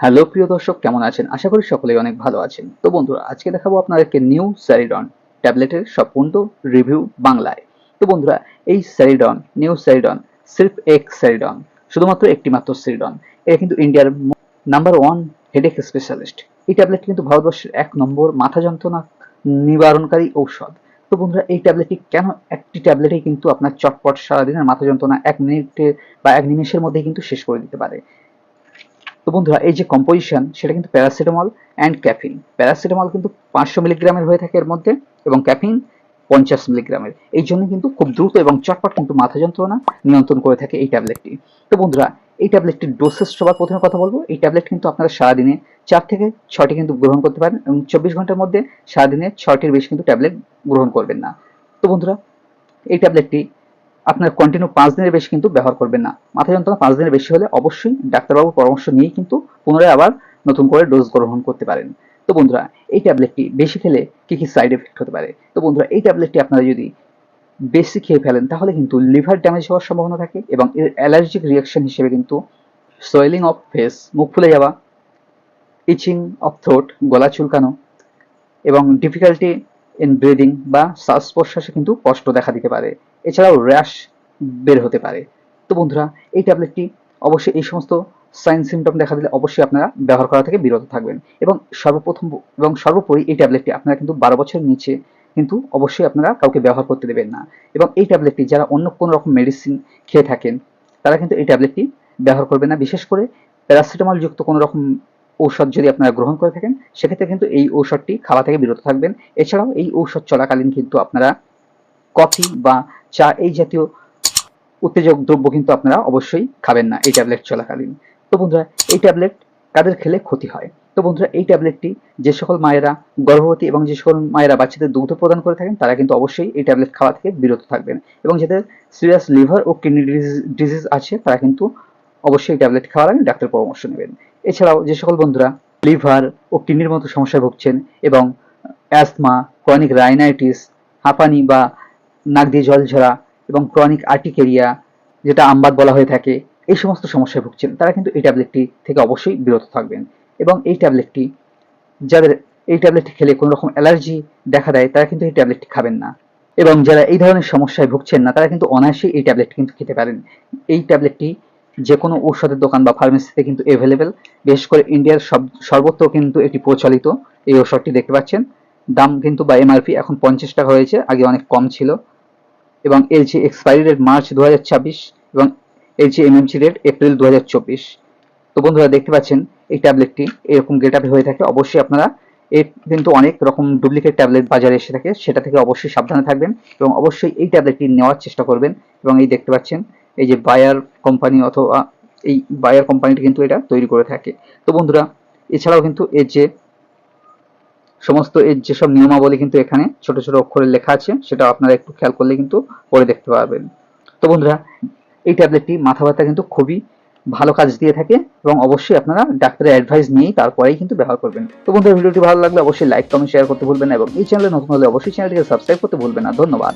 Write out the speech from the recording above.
Hello প্রিয় দর্শক, কেমন আছেন? আশা করি সকলেই অনেক ভালো আছেন। তো বন্ধুরা, আজকে দেখাবো আপনাদেরকে নিউ স্যারিডন ট্যাবলেটের সম্পূর্ণ রিভিউ বাংলায়। তো বন্ধুরা, এই স্যারিডন নিউ স্যারিডন সির্ফ এক স্যারিডন শুধুমাত্র একটি মাত্র স্যারিডন এটা কিন্তু ইন্ডিয়ার নাম্বার ওয়ান হেডেক স্পেশালিস্ট এই ট্যাবলেট কিন্তু ভারতবর্ষের এক নম্বর মাথা যন্ত্রণা নিবারণকারী ঔষধ। তো বন্ধুরা, এই ট্যাবলেটটি কেন একটি ট্যাবলেটেই কিন্তু আপনার চটপট সারাদিনের মাথা যন্ত্রণা এক মিনিটে বা এক নিমেষের মধ্যেই কিন্তু শেষ করে দিতে পারে? তো বন্ধুরা, এই যে কম্পোজিশন সেটা কিন্তু প্যারাসিটামল অ্যান্ড ক্যাফিন প্যারাসিটামল কিন্তু পাঁচশো মিলিগ্রামের হয়ে থাকে এর মধ্যে এবং ক্যাফিন পঞ্চাশ মিলিগ্রামের। এই জন্য কিন্তু খুব দ্রুত এবং চটপট কিন্তু মাথা যন্ত্রণা নিয়ন্ত্রণ করে থাকে এই ট্যাবলেটটি। তো বন্ধুরা, এই ট্যাবলেটটির ডোসেস সবার প্রথমে কথা বলব। এই ট্যাবলেট কিন্তু আপনারা সারাদিনে চার থেকে ছয়টি কিন্তু গ্রহণ করতে পারেন এবং চব্বিশ ঘণ্টার মধ্যে সারাদিনে ছয়টির বেশি কিন্তু ট্যাবলেট গ্রহণ করবেন না। তো বন্ধুরা, এই ট্যাবলেটটি আপনার কন্টিনিউ পাঁচ দিনের বেশি কিন্তু ব্যবহার করবেন না। মাথা যন্ত্রণা পাঁচ দিনের বেশি হলে অবশ্যই ডাক্তারবাবুর পরামর্শ নিয়েই কিন্তু পুনরায় আবার নতুন করে ডোজ গ্রহণ করতে পারেন। তো বন্ধুরা, এই ট্যাবলেটটি বেশি খেলে কী কী সাইড এফেক্ট হতে পারে? তো বন্ধুরা, এই ট্যাবলেটটি আপনারা যদি বেশি খেয়ে ফেলেন, তাহলে কিন্তু লিভার ড্যামেজ হওয়ার সম্ভাবনা থাকে এবং এর অ্যালার্জিক রিয়াকশন হিসেবে কিন্তু সোয়েলিং অফ ফেস মুখ ফুলে যাওয়া ইচিং অফ থ্রোট গলা চুলকানো এবং ডিফিকাল্টি ইন ব্রিদিং বা শ্বাস প্রশ্বাসে কিন্তু কষ্ট দেখা দিতে পারে। এছাড়াও র্যাশ বের হতে পারে। তো বন্ধুরা, এই ট্যাবলেটটি অবশ্যই এই সমস্ত সাইন সিমটম দেখা দিলে অবশ্যই আপনারা ব্যবহার করা থেকে বিরত থাকবেন। এবং সর্বপ্রথম এবং সর্বোপরি এই ট্যাবলেটটি আপনারা কিন্তু বারো বছরের নিচে কিন্তু অবশ্যই আপনারা কাউকে ব্যবহার করতে দেবেন না। এবং এই ট্যাবলেটটি যারা অন্য কোনো রকম মেডিসিন খেয়ে থাকেন, তারা কিন্তু এই ট্যাবলেটটি ব্যবহার করবেন না। বিশেষ করে প্যারাসিটামল যুক্ত কোনো রকম ঔষধ যদি আপনারা গ্রহণ করে থাকেন, সেক্ষেত্রে কিন্তু এই ঔষধটি খাওয়া থেকে বিরত থাকবেন। এছাড়াও এই ঔষধ চলাকালীন কিন্তু আপনারা কফি বা চা এই জাতীয় উত্তেজক দ্রব্য কিন্তু আপনারা অবশ্যই খাবেন না এই ট্যাবলেট চলাকালীন। তো বন্ধুরা, এই ট্যাবলেট কাদের খেলে ক্ষতি হয়? তো বন্ধুরা, এই ট্যাবলেটটি যে সকল মায়েরা গর্ভবতী এবং যে সকল মায়েরা বাচ্চাদের দুগ্ধ প্রদান করে থাকেন, তারা কিন্তু অবশ্যই এই ট্যাবলেট খাওয়া থেকে বিরত থাকবেন। এবং যাদের সিরিয়াস লিভার ও কিডনি ডিজিজ আছে, তারা কিন্তু অবশ্যই এই ট্যাবলেট খাওয়ার আগে ডাক্তার পরামর্শ নেবেন। এছাড়াও যে সকল বন্ধুরা লিভার ও কিডনির মতো সমস্যায় ভুগছেন এবং অ্যাসমা ক্রনিক রাইনাইটিস হাঁপানি বা নাক দিয়ে জল ঝরা এবং ক্রনিক আর্টিকেরিয়া যেটা আমবাদ বলা হয়ে থাকে, এই সমস্ত সমস্যায় ভুগছেন, তারা কিন্তু এই ট্যাবলেটটি থেকে অবশ্যই বিরত থাকবেন। এবং এই ট্যাবলেটটি, যাদের এই ট্যাবলেটটি খেলে কোনো রকম অ্যালার্জি দেখা দেয়, তারা কিন্তু এই ট্যাবলেটটি খাবেন না। এবং যারা এই ধরনের সমস্যায় ভুগছেন না, তারা কিন্তু অনায়াসেই এই ট্যাবলেট কিন্তু খেতে পারেন। এই ট্যাবলেটটি যে কোনো ঔষধের দোকান বা ফার্মেসিতে কিন্তু অ্যাভেলেবেল বিশেষ করে ইন্ডিয়ার সব, সর্বত্র কিন্তু এটি প্রচলিত। এই ঔষধটি দেখতে পাচ্ছেন। দাম কিন্তু বা এমআরপি এখন পঞ্চাশ টাকা হয়েছে, আগে অনেক কম ছিল। এবং এর যে এক্সপায়ারি ডেট মার্চ দু হাজার ছাব্বিশ এবং এর যে এমএমসি রেট এপ্রিল দু হাজার চব্বিশ। তো বন্ধুরা, দেখতে পাচ্ছেন এই ট্যাবলেটটি এরকম গেট হয়ে থাকে। অবশ্যই আপনারা এর কিন্তু অনেক রকম ডুপ্লিকেট ট্যাবলেট বাজারে এসে থাকে, সেটা থেকে অবশ্যই সাবধানে থাকবেন এবং অবশ্যই এই ট্যাবলেটটি নেওয়ার চেষ্টা করবেন। এবং এই দেখতে পাচ্ছেন এই যে বায়ার কোম্পানি অথবা এই বায়ার কোম্পানিটি কিন্তু এটা তৈরি করে থাকে। তো বন্ধুরা, এছাড়াও কিন্তু এর যে সমস্ত এর যেসব নিয়মাবলী কিন্তু এখানে ছোট ছোট অক্ষরে লেখা আছে, সেটা আপনারা একটু খেয়াল করলে কিন্তু পড়ে দেখতে পাবেন তো বন্ধুরা, এই ট্যাবলেটটি মাথা ব্যথা কিন্তু খুবই ভালো কাজ দিয়ে থাকে এবং অবশ্যই আপনারা ডাক্তারের অ্যাডভাইস নিয়েই তারপরেই কিন্তু ব্যবহার করবেন। তো বন্ধুরা, ভিডিওটি ভালো লাগলে অবশ্যই লাইক কমেন্ট শেয়ার করতে ভুলবেন না এবং এই চ্যানেলে নতুন হলে অবশ্যই চ্যানেলটিকে সাবস্ক্রাইব করতে ভুলবেন না। ধন্যবাদ।